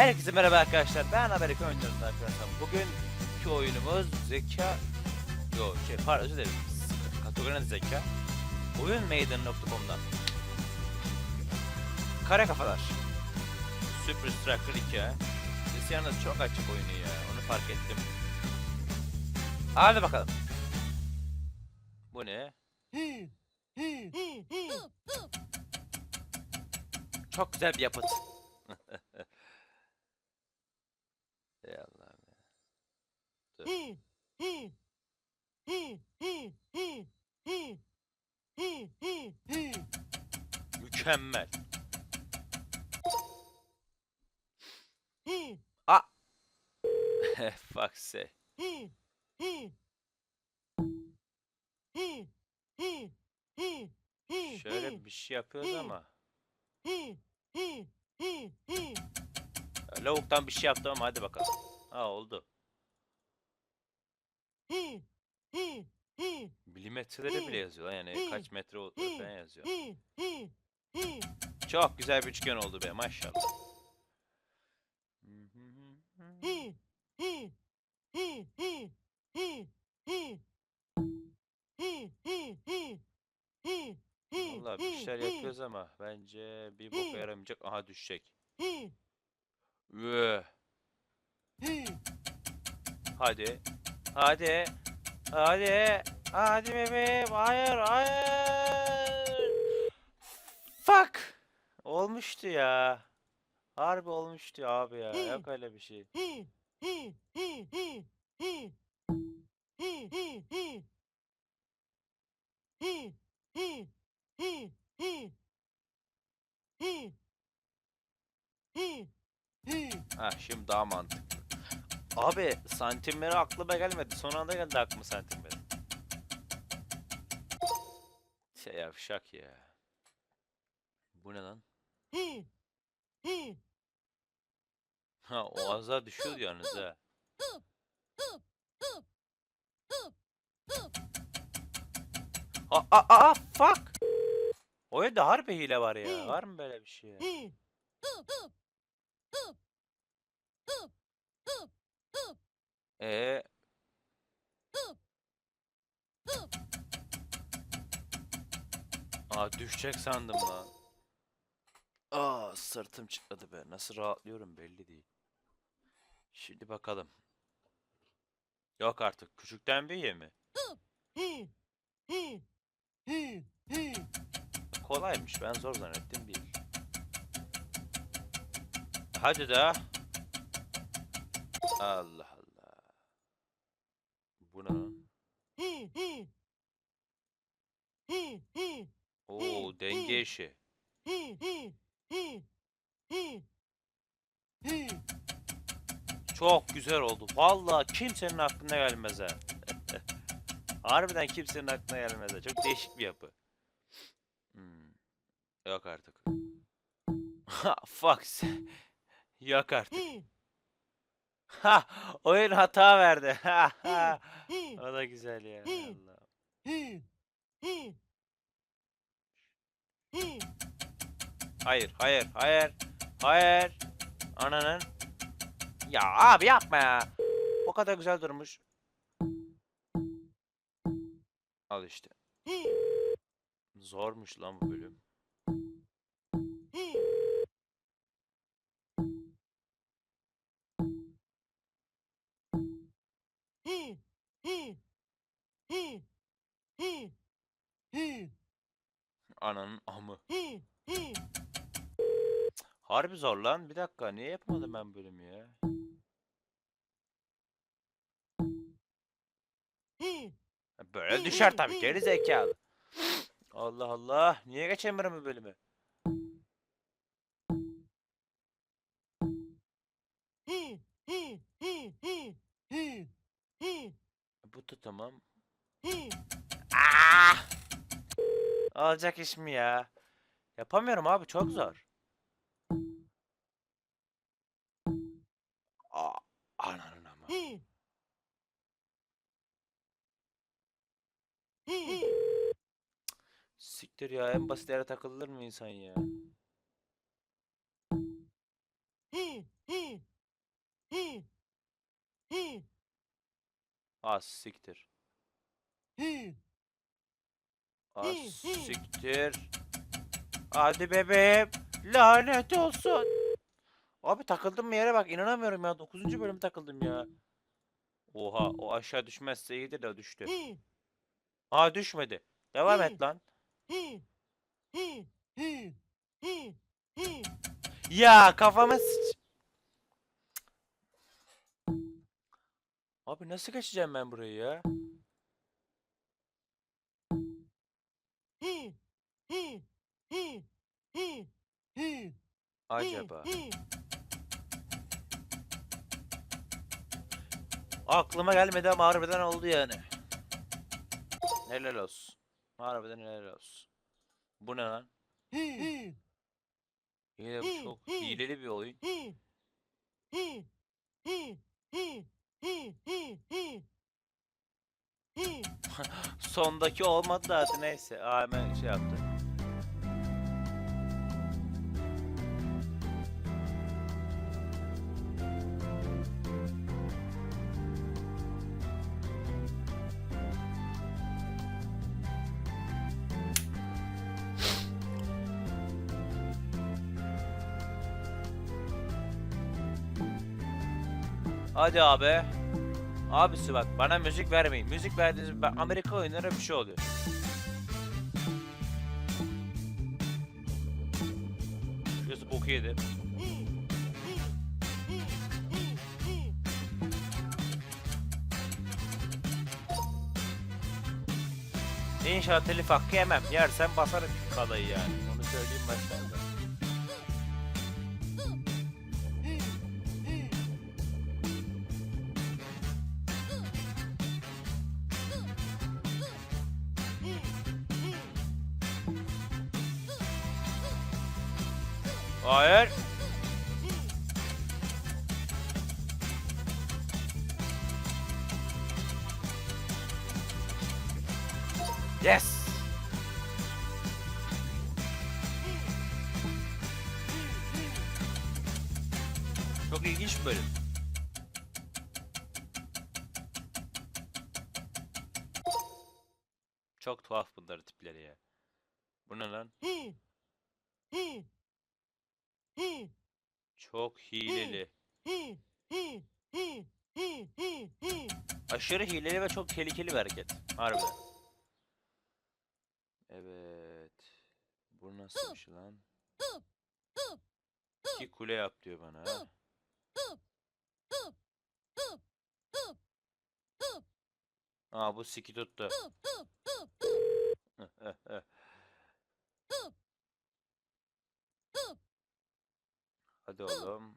Herkese merhaba arkadaşlar. Ben Amerika oynuyoruz arkadaşlar. Bugünkü oyunumuz zeka... Yo şey pardon özür dilerim. Kategorinin zeka. Oyun Maiden.com'dan. Kare kafalar. Super Striker 2. Sesi yalnız çok açık oyunu ya. Onu fark ettim. Hadi bakalım. Bu ne? Çok güzel bir yapıt. Ey Allah'ım ya. Dur. Mükemmel. A. Fuck say. Şöyle bir şey yapıyoruz ama. Lavuktan bir şey yaptım ama hadi bakalım. Ha oldu. Milimetreleri bile yazıyor lan yani kaç metre olduğunu yazıyor. Çok güzel bir üçgen oldu be maşallah. Vallahi bir şeyler yapıyoruz ama bence bir boka yaramayacak. Aha düşecek. Üh. Hadi. Hadi. Hadi. Hadi bebeğim. Hayır, hayır. Fuck. Olmuştu ya. Harbi olmuştu abi ya. Yok öyle bir şey. Ha şimdi daha mantıklı. Abi santimleri aklıma gelmedi. Son anda geldi aklıma santimleri. Şey yavşak ya. Bu ne lan? Ha o az daha düşüyor yalnız ha. Aa, aa, aa, fuck! Oyunda harbi hile var ya. Var mı böyle bir şey? Ee. Aa düşecek sandım lan. Aa sırtım çıtladı be. Nasıl rahatlıyorum belli değil. Şimdi bakalım. Yok artık. Küçükten büyüğe mi? Kolaymış. Ben zor zannettim değil. Hadi daha. Allah Allah. Bu ne? Oo denge işi. Çok güzel oldu. Vallahi kimsenin aklına gelmez ha. Harbiden kimsenin aklına gelmez ha. Çok değişik bir yapı. Hmm. Yok artık. Ha fuck. Yok artık. Ha oyun hata verdi. O da güzel ya. Allah. Hayır, hayır, hayır. Hayır. Ananın. Ya abi yapma ya. O kadar güzel durmuş. Al işte. Zormuş lan bu bölüm. Ananın amı. Harbi zor lan. Bir dakika niye yapamadım ben bölümü ya? Böyle düşer tabii geri zekalı. Allah Allah. Niye geçemiyorum bu bölümü? Bu da tamam. Alacak iş mi ya? Yapamıyorum abi çok zor. Aa, ananın ama. Siktir ya en basit yere takılır mı insan ya? Az siktir. Siktir. Hadi bebeğim. Lanet olsun. Abi takıldım bir yere bak inanamıyorum ya. 9. bölüm takıldım ya. Oha o aşağı düşmezse iyidir de düştü. Aa düşmedi. Devam et lan. Ya kafama sıç. Abi nasıl geçeceğim ben burayı ya? Acaba. Aklıma gelmedi ama harbiden oldu yani. Helal olsun. Harbiden helal olsun. Bu ne lan? Yine bu çok hileli bir oyun. Sondaki olmadı da neyse. Aa hemen şey yaptı. Hadi abi. Abisi bak bana müzik vermeyin. Müzik verdiğiniz Amerika oyunlara bir şey oluyor. Şurası boku yedi. İnşallah telif hakkı yemem. Yersem basarım kalayı yani. Onu söyleyeyim baştan Hayır. Yes. Çok ilginç bir bölüm. Çok tuhaf bunların tipleri ya. Bu ne lan? Çok hileli. Aşırı hileli ve çok tehlikeli bir hareket. Harbiden. Evet. Bu nasıl bir şey lan? İki kule yap diyor bana. Aa bu siki tuttu. Hadi oğlum.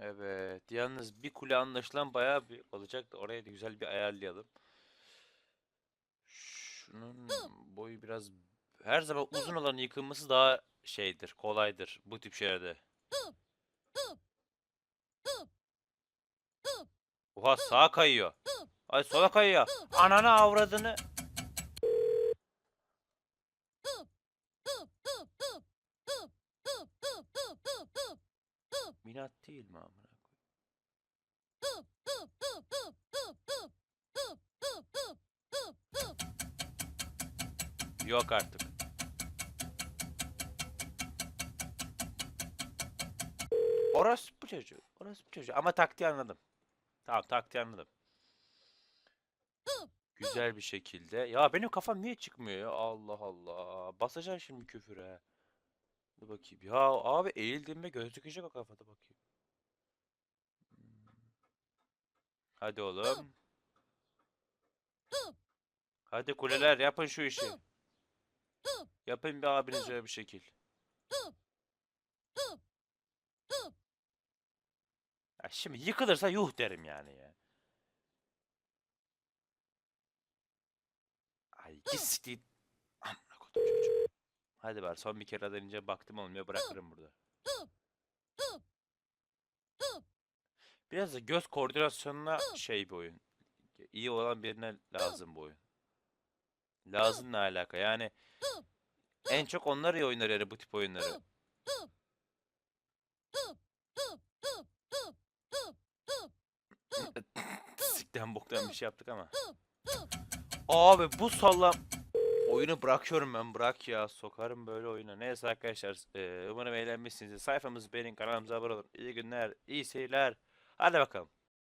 Evet. Yalnız bir kule anlaşılan bayağı bir olacak da oraya da güzel bir ayarlayalım. Şunun boyu biraz her zaman uzun olan yıkılması daha şeydir, kolaydır bu tip şeylerde. Oha sağa kayıyor. Ay sola kayıyor. Ananı avradını. Minat değil mi amına? Yok artık. Orası bu çocuğu. Orası bu çocuğu. Ama taktiği anladım. Tamam taktiği anladım. Güzel bir şekilde. Ya benim kafam niye çıkmıyor ya? Allah Allah. Basacağım şimdi küfüre. Dur bakayım. Ya abi eğildiğimde gözükecek o kafada bakayım. Hmm. Hadi oğlum. Hadi kuleler yapın şu işi. Yapın bir abiniz öyle bir şekil. Ya şimdi yıkılırsa yuh derim yani ya. Ay git siktir. Amına çocuğu. Hadi var son bir kere deneyince baktım olmuyor bırakırım burada. Biraz da göz koordinasyonuna şey bir oyun. İyi olan birine lazım bu oyun. Lazım ne alaka? Yani en çok onlar iyi oynar yani bu tip oyunları. Sikten boktan bir şey yaptık ama. Abi bu sallam oyunu bırakıyorum ben bırak ya sokarım böyle oyuna. Neyse arkadaşlar eee, umarım eğlenmişsinizdir. Sayfamızı beğenin kanalımıza abone olun. İyi günler, iyi seyirler. Hadi bakalım.